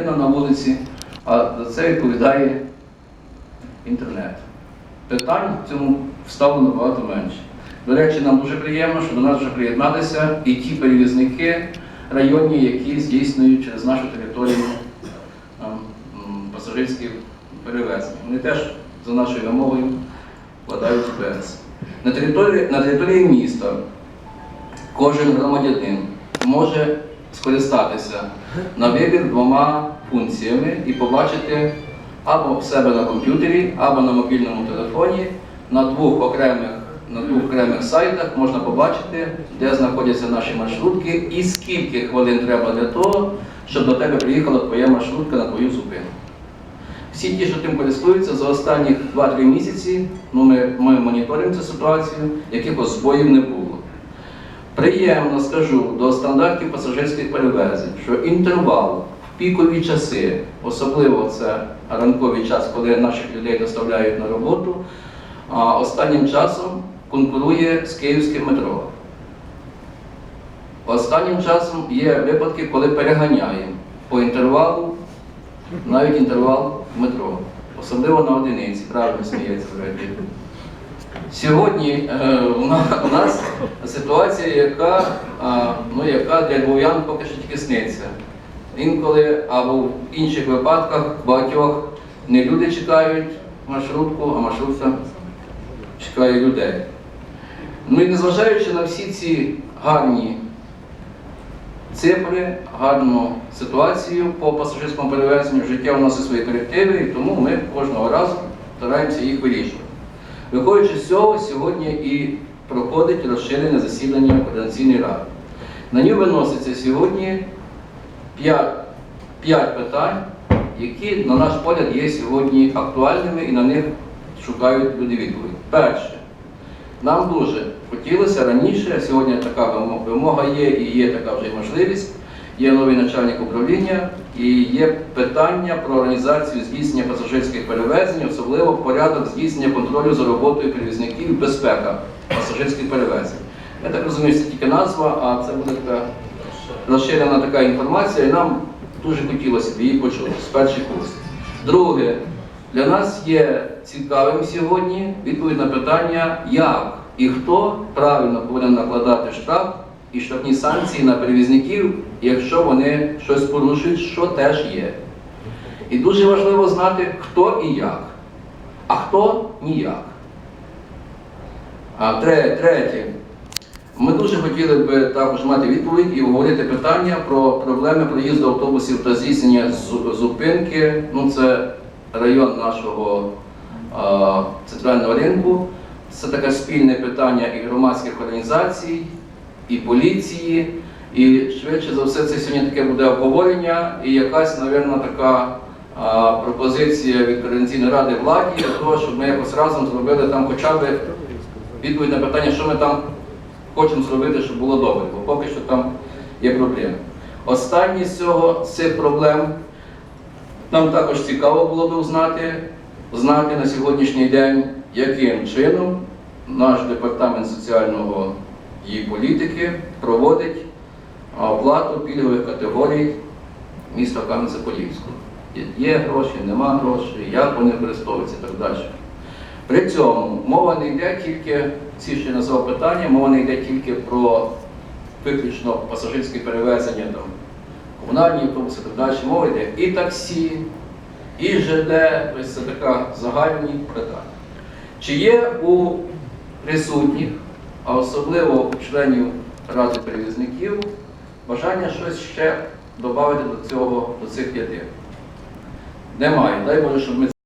людина на вулиці, а за це відповідає інтернет. Питань в цьому стало набагато менше. До речі, нам дуже приємно, що до нас вже приєдналися і ті перевізники районні, які здійснюють через нашу територію ем, пасажирські перевезення. Вони теж за нашою вимогою вкладають ПС. На території, на території міста кожен громадянин може скористатися на вибір двома функціями і побачити або в себе на комп'ютері, або на мобільному телефоні на двох окремих, на двох окремих сайтах можна побачити, де знаходяться наші маршрутки і скільки хвилин треба для того, щоб до тебе приїхала твоя маршрутка на твою зупинку. Всі ті, що тим користуються, за останні 2-3 місяці ну, ми, ми моніторимо цю ситуацію, якихось збоїв не було. Приємно скажу до стандартів пасажирських перевезень, що інтервал в пікові часи, особливо це ранковий час, коли наших людей доставляють на роботу, останнім часом конкурує з київським метро. Останнім часом є випадки, коли переганяємо по інтервалу, навіть інтервал в метро, особливо на одиниці, правильно сміється. Сьогодні е, у нас ситуація, яка, ну, яка для львов'ян поки що тільки сниться. Інколи або в інших випадках багатьох не люди чекають маршрутку, а маршрутка чекає людей. Ну і незважаючи на всі ці гарні цифри, гарну ситуацію по пасажирському перевезенню, життя у нас і свої корективи, і тому ми кожного разу стараємося їх вирішувати. Виходячи з цього, сьогодні і проходить розширене засідання Координаційної ради. На нього виноситься сьогодні 5, 5 питань, які, на наш погляд, є сьогодні актуальними і на них шукають люди відповідь. Перше, нам дуже хотілося раніше, сьогодні така вимога є і є така вже можливість. Є новий начальник управління і є питання про організацію здійснення пасажирських перевезень, особливо порядок здійснення контролю за роботою перевізників безпека пасажирських перевезень. Я так розумію, це тільки назва, а це буде така розширена така інформація, і нам дуже хотілося б її почути з перших курсів. Друге, для нас є цікавим сьогодні відповідь на питання, як і хто правильно повинен накладати штраф і штрафні санкції на перевізників, якщо вони щось порушують, що теж є. І дуже важливо знати, хто і як, а хто ніяк. А третє. Ми дуже хотіли б також мати відповідь і обговорити питання про проблеми проїзду автобусів та здійснення зупинки. Ну, це район нашого а, центрального ринку. Це таке спільне питання і громадських організацій, і поліції. І швидше за все, це сьогодні таке буде обговорення і якась, мабуть, така а, пропозиція від Координаційної ради владі для того, щоб ми якось разом зробили там хоча б відповідь на питання, що ми там хочемо зробити, щоб було добре, бо поки що там є проблеми. Останнє з цього з цих проблем нам також цікаво було б знати, знати на сьогоднішній день, яким чином наш департамент соціального і політики проводить оплату пільгових категорій міста Кам'янця-Подільського. Є- гроші, нема грошей, як вони використовуються і так далі. При цьому мова не йде тільки, ці ще назвав питання, мова не йде тільки про виключно пасажирські перевезення, там, комунальні автобуси так далі. Мова йде і таксі, і ЖД, тобто це така загальні питання. Чи є у присутніх, а особливо у членів Ради перевізників, бажання щось ще додати до цього, до цих п'яти? Немає. Дай Боже, щоб ми